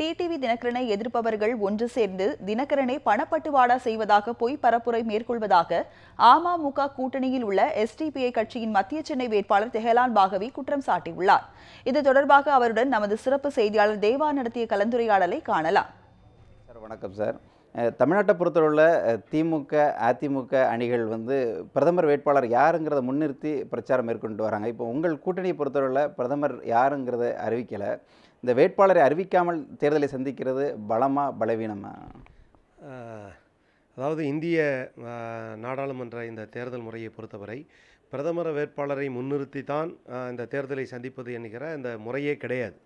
TTV தினகரனை எதிர்ப்பவர்கள் ஒன்று சேர்ந்து தினகரனை பணப்பட்டுவாடா செய்வதாக பொய் பரப்புரை மேற்கொள்வதாக அமமுக கூட்டணியில் உள்ள எஸ்டிபிஐ கட்சியின் மத்திய சென்னை வேட்பாளர் தெஹலான் பாகவி குற்றம் சாட்டியுள்ளார். இது தொடர்பாக அவருடன் நமது சிறப்பு செய்தியாளர் தேவா நடத்திய கலந்துரையாடலை காணலாம். சார் வணக்கம் சார். தமிழ்நாட்டை பொறுத்தவரையில் திமுக அதிமுக அணிகள் வந்து பிரதமர் வேட்பாளர் யாருங்கிறத முன்னிறுத்தி பிரச்சாரம் மேற்கொண்டு வராங்க. இப்போ உங்கள் கூட்டணியை பொறுத்தவரையில் பிரதமர் யாருங்கிறத அறிவிக்கலை. இந்த வேட்பாளரை அறிவிக்காமல் தேர்தலை சந்திக்கிறது பலமா பலவீனமா? அதாவது இந்திய நாடாளுமன்ற இந்த தேர்தல் முறையை பொறுத்தவரை பிரதமர் வேட்பாளரை முன்னிறுத்தி தான் இந்த தேர்தலை சந்திப்பது என்கிற இந்த முறையே கிடையாது.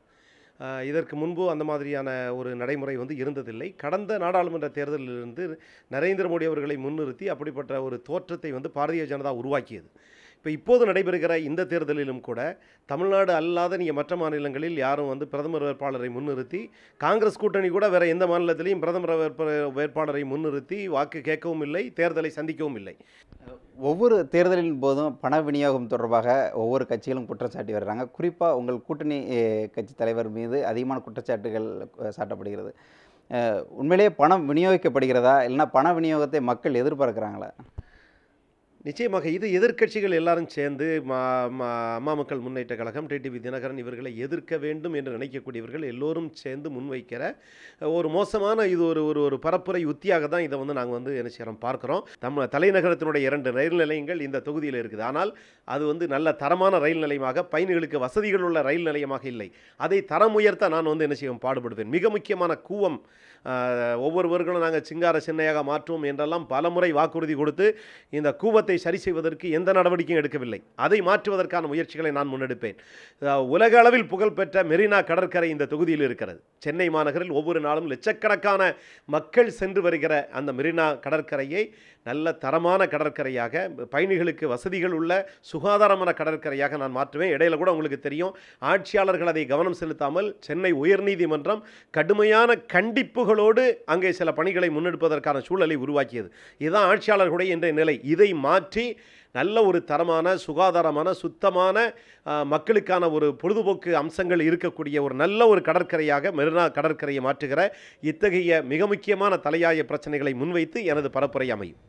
இதற்கு முன்பு அந்த மாதிரியான ஒரு நடைமுறை வந்து இருந்ததில்லை. கடந்த நாடாளுமன்ற தேர்தலிலிருந்து நரேந்திர மோடி அவர்களை முன்னிறுத்தி அப்படிப்பட்ட ஒரு தோற்றத்தை வந்து பாரதிய ஜனதா உருவாக்கியது. இப்போ இப்போது நடைபெறுகிற இந்த தேர்தலிலும் கூட தமிழ்நாடு அல்லாத நீங்கள் மற்ற மாநிலங்களில் யாரும் வந்து பிரதமர் வேட்பாளரை முன்னிறுத்தி காங்கிரஸ் கூட்டணி கூட வேற எந்த மாநிலத்திலையும் பிரதமர் வேட்ப- வேட்பாளரை முன்னிறுத்தி வாக்கு கேட்கவும் இல்லை தேர்தலை சந்திக்கவும் இல்லை. ஒவ்வொரு தேர்தலின் போதும் பண விநியோகம் தொடர்பாக ஒவ்வொரு கட்சிகளும் குற்றம் சாட்டி வர்றாங்க. குறிப்பாக உங்கள் கூட்டணி கட்சி தலைவர் மீது அதிகமான குற்றச்சாட்டுகள் சாட்டப்படுகிறது. உண்மையிலேயே பணம் விநியோகிக்கப்படுகிறதா? இல்லைனா பண விநியோகத்தை மக்கள் எதிர்பார்க்குறாங்களா? நிச்சயமாக இது எதிர்க்கட்சிகள் எல்லாரும் சேர்ந்து மா மா அம்மா மக்கள் முன்னேற்ற கழகம் டிடிவி தினகரன் இவர்களை எதிர்க்க வேண்டும் என்று நினைக்கக்கூடியவர்கள் எல்லோரும் சேர்ந்து முன்வைக்கிற ஒரு மோசமான இது ஒரு ஒரு ஒரு பரப்புரை உத்தியாக தான் இதை வந்து நாங்கள் வந்து என்ன செய்கிறோம் பார்க்குறோம். நம்ம தலைநகரத்தினுடைய இரண்டு ரயில் நிலையங்கள் இந்த தொகுதியில் இருக்குது. ஆனால் அது வந்து நல்ல தரமான ரயில் நிலையமாக பயணிகளுக்கு வசதிகள் உள்ள ரயில் நிலையமாக இல்லை. அதை தரம் உயர்த்த நான் வந்து என்ன செய்வோம் பாடுபடுவேன். மிக முக்கியமான கூவம் ஒவ்வொருவர்களும் நாங்கள் சிங்கார சின்னையாக மாற்றுவோம் என்றெல்லாம் பலமுறை வாக்குறுதி கொடுத்து இந்த கூவத்தை சரி செய்வதற்கு எந்த நடவடிக்கையும் எடுக்கவில்லை. அதை மாற்றுவதற்கான முயற்சிகளை நான் முன்னெடுப்பேன். உலக அளவில் புகழ்பெற்ற மெரினா கடற்கரை இந்த தொகுதியில் இருக்கிறது. சென்னை மாநகரில் ஒவ்வொரு நாளும் லட்சக்கணக்கான மக்கள் சென்று வருகிற அந்த மெரினா கடற்கரையை நல்ல தரமான கடற்கரையாக பயணிகளுக்கு வசதிகள் உள்ள சுகாதாரமான கடற்கரையாக நான் மாற்றுவேன். இடையில கூட உங்களுக்கு தெரியும் ஆட்சியாளர்கள் அதை கவனம் செலுத்தாமல் சென்னை உயர்நீதிமன்றம் கடுமையான கண்டிப்புகளோடு அங்கே சில பணிகளை முன்னெடுப்பதற்கான சூழலை உருவாக்கியது. இதுதான் ஆட்சியாளர்களுடைய இன்றைய நிலை. இதை மா மாற்றி நல்ல ஒரு தரமான சுகாதாரமான சுத்தமான மக்களுக்கான ஒரு பொழுதுபோக்கு அம்சங்கள் இருக்கக்கூடிய ஒரு நல்ல ஒரு கடற்கரையாக மெரினா கடற்கரையை மாற்றுகிற இத்தகைய மிக முக்கியமான தலையாய பிரச்சனைகளை முன்வைத்து எனது பரப்புரை அமையும்.